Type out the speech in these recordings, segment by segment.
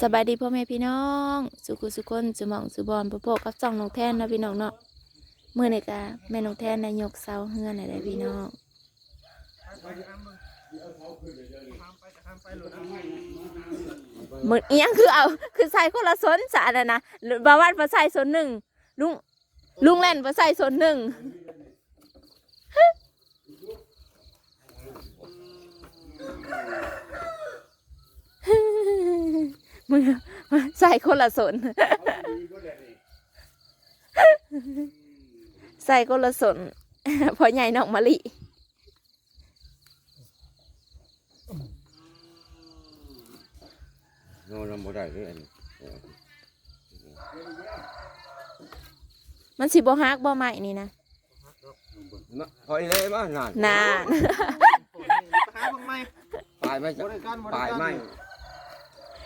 สบายดีพ่อแม่พี่น้อง สุขุสุคนสุมองสุบอนพ่อโปกับจ่องน้องแทนนะพี่น้องเนาะเมื่อในกาแม่น้องแทนนายกเสาเฮือนอะไรพี่น้องเหมือนอียังคือเอา คือใส่คนละสนสารนะนะบาวันมาใส่สนหนึ่งลุงลุงแล่นมาใส่สนหนึ่ง มึงใส่คนละสน ใส่คนละสนพอใหญ่น้องมะลิโน่นบ่ได้เลยอันนี้มันสิบ่ฮักบ่ใหม่นี่นะมาพอเลยมานานนานหาบ้างไหมปลายไม่บริการบริปลายการไม่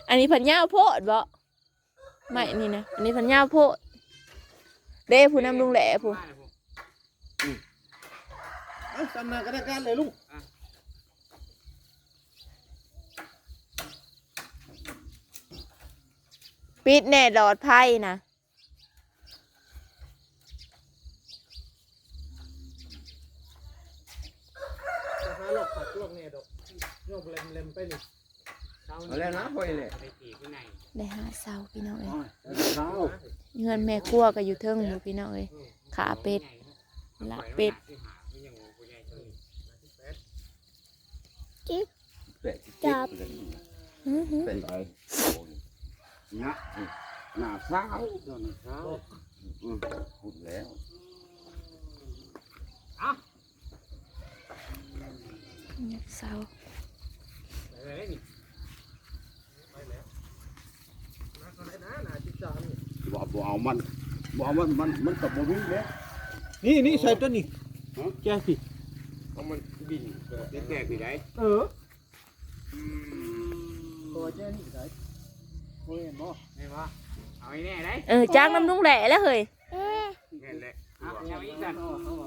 อันนี้พันยาวโพดบ่ใหม่นี่นะ อันนี้พันยาวโพดเด้ผู้นำลุงแหล่ผู้เอาจำเนินกันได้การเลยลุงปิดแน่ดอดไพ่นะจะหาหลอกขัดลอกเนี่ยดอกโยกเล็มเล็มไปนี่เช้า เอาแล้วนะพอเลยได้หาเสาพี่น้องเอ้ยเช้าเงินแม่ครัวก็อยู่เทิงอยู่พี่น้องเอ้ยขาเป็ดละเป็ดเป็ดจับอื้อหือเป็ดไปนะหน้าเช้าตอนเช้าอืมพูดแล้วเสา ไปแล้วนะคนไหนนะน่าจิตจานี่ บ่บ่เอามันบ่เอามันมันมันกับบ่มีเด้นี่นี่ใส่ตัวนี้แกสิเอามันบินแตกๆนี่ได้เออตัวแกนี่ใส่โอ้ยบ่ไม่ว่าเอาไอ้แน่ได้เออจ้างน้ำลุงแหล่แล้วเฮ้ยแม่นแหละเอาอย่างนี้กัน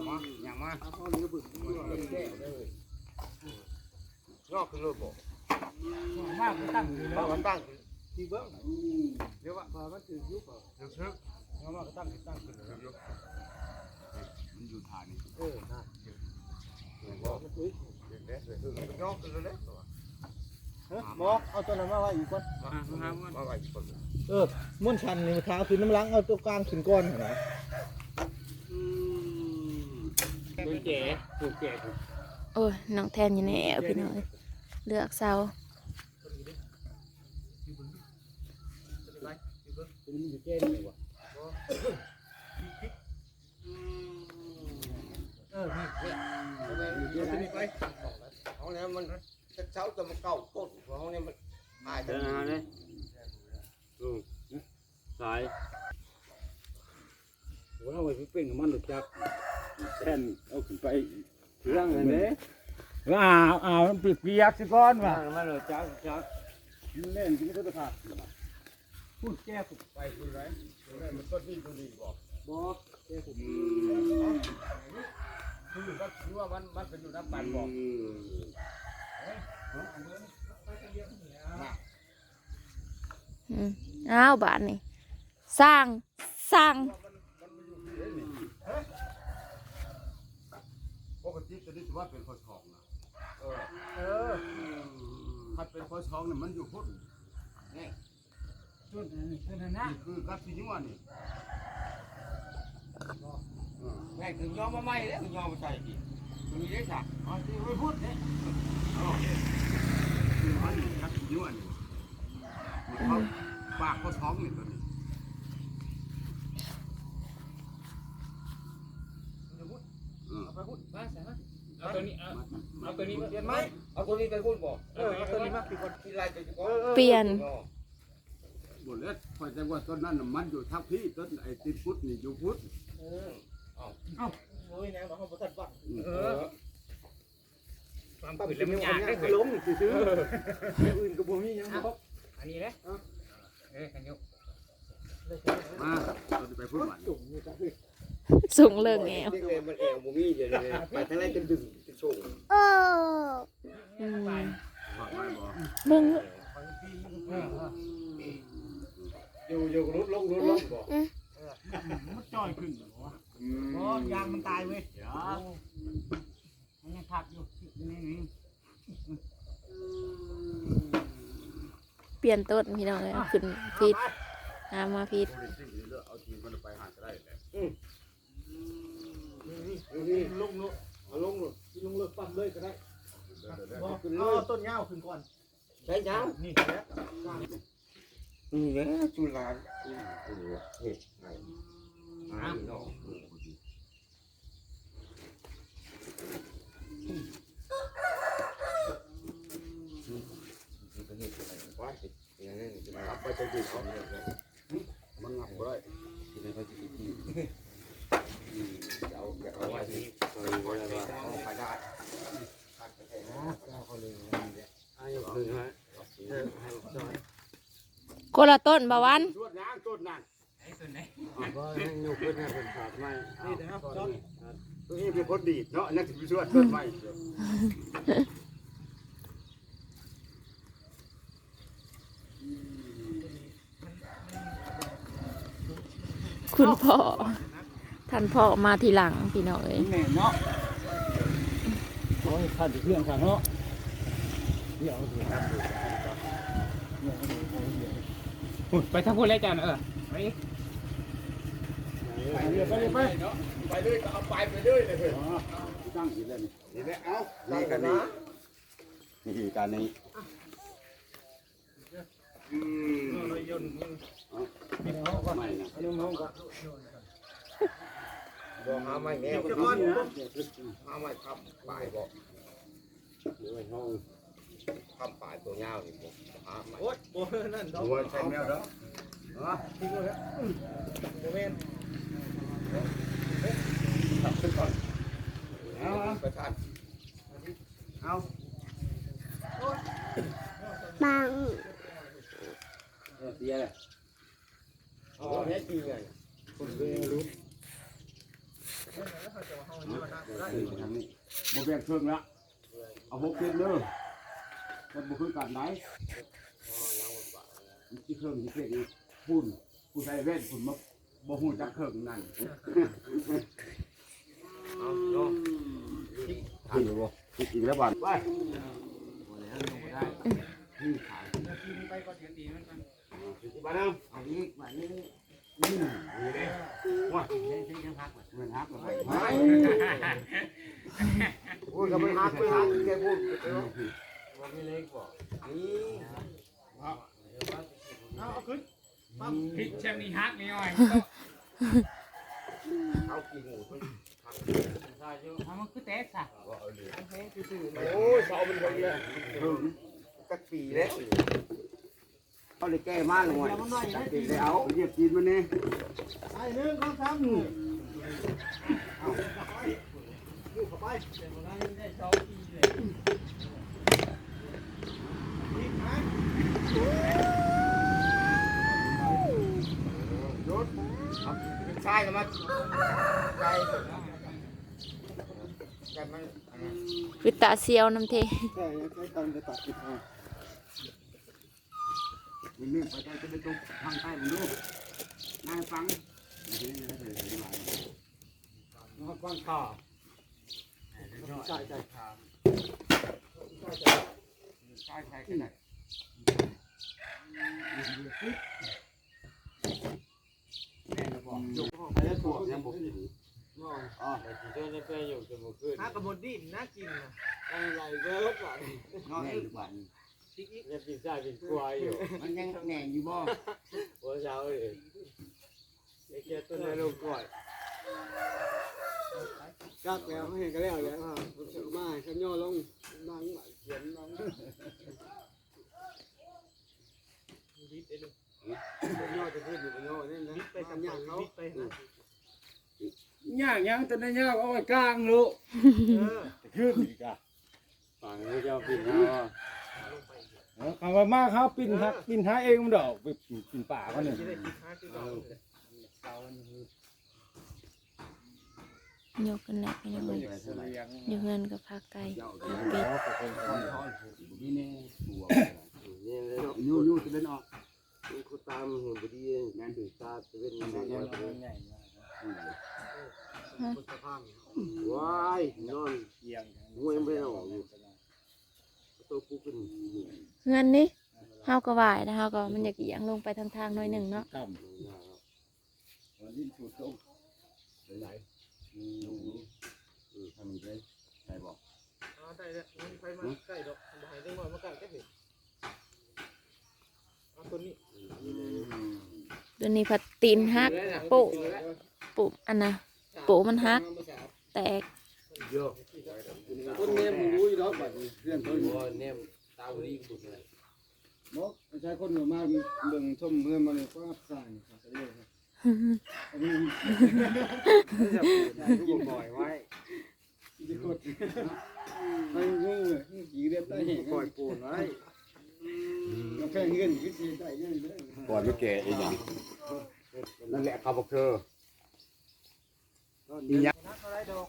มาอย่างมาเอาเข้านี่บึกแก้ได้เลยงอกขึ้นเลยบ่มากตั้งอยู่แล้บ่วมันตั้ง ที่เบิ้งเดี๋ยวว่าพอมันถือยุบอะเดี๋ยวซึกเอามาก็ตั้งตั้งขึ้นเลยมันอยู่ฐานนี่เออนะบ่มันตุ้ยเดี๋ยวเดี๋ยวมันงอกขึ้นเลยเฮ้ยบอกเอาตัวนั้นมาไว้อีกก่อนมามาไว้ก่อนเออมุ่นชันนี่มันขาวขึ้นน้ำล้างเอาตัวกลางขึ้นก้อนนะดูเจ๋ถูกเจ๋ถูกโอ้ยน้องแทนอยู่ในแอวพี่น้องเอ้ยเลือกเสา มันอยู่แก้นี่วะเออนี่เนี่ยเดี๋ยวจะมีไปห้องนี้มันเช้าจะมาเก่าต้นห้องนี้มันหายเดินหาเลยอืมสายว่าเอาไปเป็นกับมันหลุดจากแท่นเอาขึ้นไปเรื่องอะไรเนี่ยว่าเอาเอามันปิดเปียกสิก้อนว่ะมันหลุดจากจากมันเล่นที่ก็จะขาด พูดแก้ผมไปดูไรมันต้นนี้ต้นนี้บอกบอกแก้ผมคือก็คือว่ามันมันเป็นอยู่น้ำปันบอกอ้าวบาทนี่สร้างสร้างปกติตัวนี้ถือว่าเป็นพอทองนะเออเออถ้าเป็นพอทองเนี่ยมันอยู่พุ่นนี่ จุดนี้คือนั่นนะนี่คือกับที่นี่ว่านี่แม่คือยอมมาใหม่แล้วคือยอมมาใส่ดิมีได้สักอ๋อที่ไม่พูดเนี่ยคือมันกับที่นี่ว่านี่เขาปากพอทองนี่ตัวนี้มาใส่มาเอาตัวนี้เอาเอาตัวนี้เปลี่ยนไหมเอาตัวนี้ไปพูดบอกเออเอาตัวนี้มาปิดก่อนที่ไรจะจะเปลี่ยนบน เล็ดคอยแต่ว่าต้นนั้นน่ะมันอยู่ทับพี่ต้นไอ้ติดพุทธนี่อยู่พุทธเออโอ้ยนะมาห้องประทัดวัดเออความปืนแล้วมันยากได้เหมือนล้มซื้ออื่นกับผมนี่ยังบอกอันนี้เลยเอ้ยกันยุมาเราจะไปพูดหวานจุ่มนี่จ้ะพี่สูงเลิงแอวเด็กเลยมันเอวบ่มีเดี๋ยวนี้ไปทางไหนกันดึงจะส่งอืมบอกไว้บอกเบิ่ง เออ อยู่อยู่รุดลงรุดลงบ่มันจ่อยขึ้นเหรอวะโอ้ยางมันตายเว้ยมันยังผักอยู่นี่นี่เปลี่ยนต้นพี่น้องเลยเอาขึ้นพิษหามาพิษดูดิสิ่งนี้เลือกเอาทีมมันไปหาจะได้แหละนี่ลงลงเอาลงลงลงเลิกปั๊มเลยก็ได้เดี๋ยวเดี๋ยวบอกเอาต้นยาวขึ้นก่อนใช้ยังนี่แหละ นี่แหละจุฬาอืมเออเฮ็ดไงอ่าเนาะมันก็เฮ็ดไปไว้อย่างนั้นจะมารับไปจะยืดเขาเนี่ยเลยมันงับบ่ได้ที่นั่นเขาจะกินอาเอาไว้ที่เออเวลาว่าเอาไปได้เขาเลยอายุคือฮะเออให้จอย คนละต้นบาวันชวดนางต้นนั่นก็ให้ยกขึ้นให้เป็นขาดไม้นี่นะครับจอนตัวนี้เป็นคนดีดเนาะนั่นคือชวดต้นไม้คุณพ่อ ท่านพ่อมาทีหลังพี่น้องเอ้ยแม่เนาะโอ้ยขันเรื่องขันเนาะเดี๋ยวเดี๋ยวหุ่น ไปทั้งพูดเลยจ้ะเออไปไปเรื่อยไปเรื่อยไปไปเลยก็เอาไปไปเลยเลยเพื่อนอ๋อตั้งอีกแล้วนี่นี่แหละเอานี่นี่กักันนนะนี่นี่คือการนี้อืมเลยยนต์ไม่นะอันนี้มันก็บ่หาไม้แนวจะก่อนหาไม้ค้ำปลายบ่หรือว่าห้อง ค้ำปลายตัวยาวนี่บ่หาไม้โอ๊ยโอ้ยนั่นดอกหัวใช้แมวเด้อฮะทิ้งเลยโมเมนตับขึ้นก่อนเอาประทานเอาเสียเลยอ๋อแท้จริงไงคนเรียนรู้ทางนี้บ่แบ่งเครื่องละเอาหกเส้นเด้อ แต่บ่คือกันไหนที่เครื่องที่เป็นนี่พุ่นผู้ใส่แว่นพุ่นมาบ่ฮู้จักเครื่องนั่นเอาเนาะขึ้นอยู่บ่คิดอีกแล้วบาดไปนี่ขายไปก่อนเดี๋ยวตีมันกันที่บ้านเนาะอันนี้อันนี้นี่นี่เด้ว่าเงินฮักแล้วไปพูดกับมันฮักไม่ฮักแกพูด ไปเนาะว่าไม่เล็กบ่นี่เอาเอาขึ้นพริกเชมนี่ฮักนี่หน่อยเอากี่หมูเพิ่นฮักทำมันคือแตกซะโอ้ยเสาเป็นคนเลยสักปีแล้วเขาเลยแก้มาเลยจับกินได้เอาเหยียบกินมันนี่ไอ้หนึ่งข้างซ้ำอยู่อยู่เข้าไปนี่นะ รถ เอาเป็นชายกันมาไกลกันมันอันนั้นวิตาเซียวน้ำเทใช่ใช้ตอนจะตัดกินเอามันนี่ไปจะไปตรงทางใต้มันดูนายฟังน้องฟังข่าวใช่ใช่ใช่ใช่ขึ้นไหนแม่จะบอกยกไป แล้วตัวยังบอกอยู่อ๋อเจ้าในเปย์อยู่จนหมดขึ้นถ้ากระบดดินน่ากินนะอะไรก็รถหลังน้องเองบันติ๊กอีกยังปีนซ้ายปีนขวาอยู่ มันยังแหน่อยู่บ่หัวเช้าเลยไอ้แกต้นในลูกกล้วยกักแล้วเห็นกันแล้วแล้วฮะมาขันย่อลงนั่งเขียนนั่งดิบไปเลยย่อจะพูดอยู่ย่อนี่นะดิบไปไปทำทำางงอย่ายเขา เขา ดิบไปนะ ย่างยังแต่ในย่างเอาไว้กลางลูกเออขึ้นอีกอะฝั่งนี้เจ้าปีนเขาคำว่ามากครับปินฮักปินหาเองมันดอกไปปินป่าเขาเนี่ยจะได้กินาวที่เรายกกันแหละพี่น้องเอ้ยอยู่เงินกับพักไก่พักเป็ดนี่นี่ตัวนี่เลยเนาะยูยูจะเล่นออกคุณตาามเห็นพอดีนั่นถือตาจะเป็นยังไงว้ายนอนหัวยังไม่ออกอยู่ตัวกูขึ้น เงินนี่เฮาก็ไหวนะเฮาก็มันอยากเอียงลงไปทางทางๆหน่อยหนึ่งเนาะต่ำวันนี้สูดตรงไหนเออทำได้ใช่บอกได้แล้วมันไปมาใกล้ดอกหายได้บ่มาใกล้ก็เห็นเอาตัวนี้ตัวนี้ผัดตีนฮักโปะปุบอันน่ะโปะมันฮักแตกเยอะต้นเนี้ยมึงรู้อยู่แล้วบัดนี้เรื่องต้นหัวเนี่ยตาบุรีกูเลยบอกไม่ ใช่คนหัวมากเบิ่งชมเพื่อนมาเลยก็สร้างขาดเลยครับอันนี้กินบ่อยไว้ที่กดไม่งูเลยกี่เรียบได้เห็นปล่อยปูนไว้กาแฟเงินคิดได้เงินเลยก่อนไม่แก่อีกอย่างนั่นแหละเขาบอกเธอนักอะไรดอก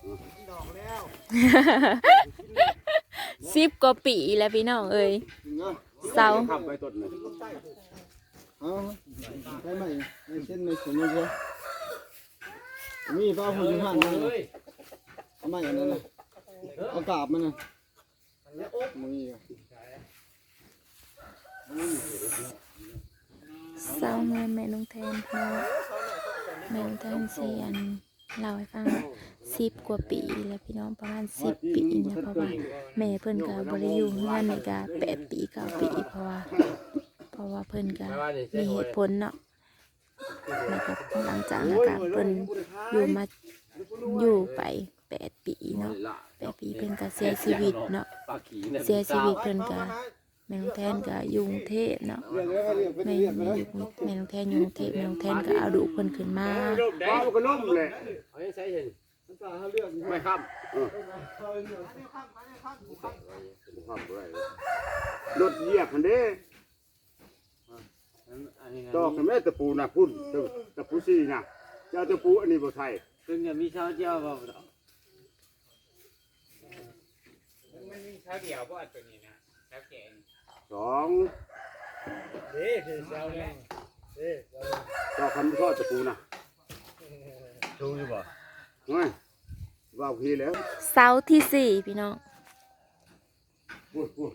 ดอกแล้วสิบกว่าปีแล้วพี่น้องเอ้ย เสาขับไปต้นเลยอ๋อใช่ไหมเส้นไม่สมบูรณ์มีป้าผู้อยู่หันเลยเอาไม่อันนั้นเลยเอากาบมันนะมีเสาเงินแม่น้องแทนพี่อแม่น้องแทนเสียน เล่าให้ฟังสิบกว่าปีแล้วพี่น้องประมาณสิบปีนะเพราะว่าแม่เพิ่นก็บริยูเงินในกาแปดปีเก้าปีเพราะว่าเพราะว่าเพิ่นก็มีเหตุผลเนาะแล้วก็หลังจากนั้นก็เพิ่นอยู่มาอยู่ไปแปดปีเนาะแปดปีเพิ่นก็เสียชีวิตเนาะเนี่ยเสียชีวิตเพิ่นก็ แม่น้องแทนก็อยู่กรุงเทพเนาะแล้วเรียกเป็นแม่เรียกแม่แล้วอยู่กรุงแม่น้องแทนอยู่กรุงเทพแม่น้องแทนก็เอาดุเพิ่นขึ้นมาป้ามันก็ล้มเลยเอาใช้เห็นตาเลือกไม่ข้ามเอขมอะไรรถเหยียบมันเด้ตอกกันแม่ตะปูนะพุ่นตะปูซี่นะเจ้าตะปูอันนี้บ่ใช่ซึ่งจะมีชาวเจ้าบ่มันมีเช้าเดียวบ่อันตัวนี้นะเช้าแก่ สองเด้คือเจ้าแล้วเด้ตอกคำทอดตะปูนะชูอยู่บ่เฮ้ยว่าพีแล้วเสาที่สี่พี่น้องพูดพูด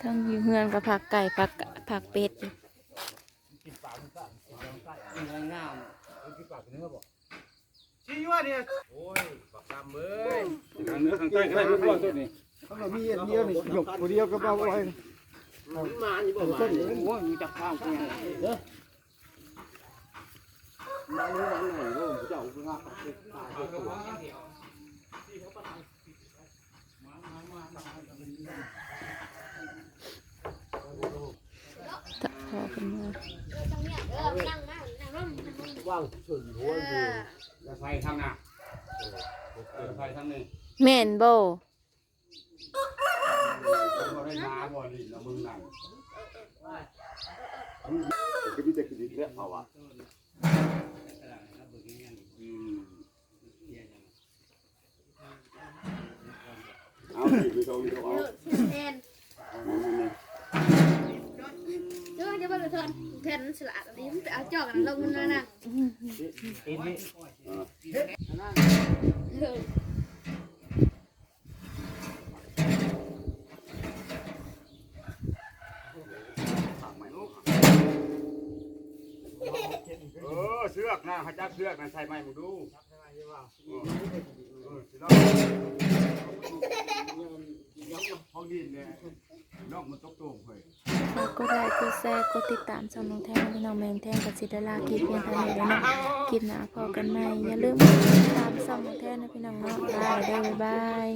ทั้งยู่เฮือนกับผักไก่ผักผักเป็ดอยู่ชี้ว่าเนี่ยโอ้ยปากกำเอ้ยเนื้อทางใต้ก็ได้ทุกคนตัวนี้ เขาบอกมีอันเดียวนี่หยกคนเดียวก็เบาไว้มันมาอยู่บ่มานโอ้ยอยู่จากข้าวกันเด้อมาอยู่วันไหนก็เจ้าคือว่าตายตัวถ้าพอเป็นมาว่างชนหัวอยู่จะใส่ทางน่ะเออใส่ทางนี้แม่นบ่ บ่ได้มาบ่นี่แล้วมึงนั่งก็มีแต่กินแล้วเอาอะอืมเอาสิไปตรงนี้เอาแทนเอานั่นนี่เดี๋ยวจะไปเลยทอนแทนสลัดอันนี้ไปเอาจอกอันลงมันนะตีนนี่เออ อเสือกนะเขาจับเสือกนะใส่ไม้มึงดูห้องดินเนี่ยนอกมันตกโต่งเฮ้ยฝากกดไลค์กดแชร์กดติดตามช่องน้องแทนพี่น้องแม่งแทนกับสิไดลาคลิปเพียงเท่านี้เลยเนาะคลิปหน้าพอกันใหม่อย่าลืมติดตามช่องน้องแทนนะพี่น้องเนาะบายเด้บ๊ายบาย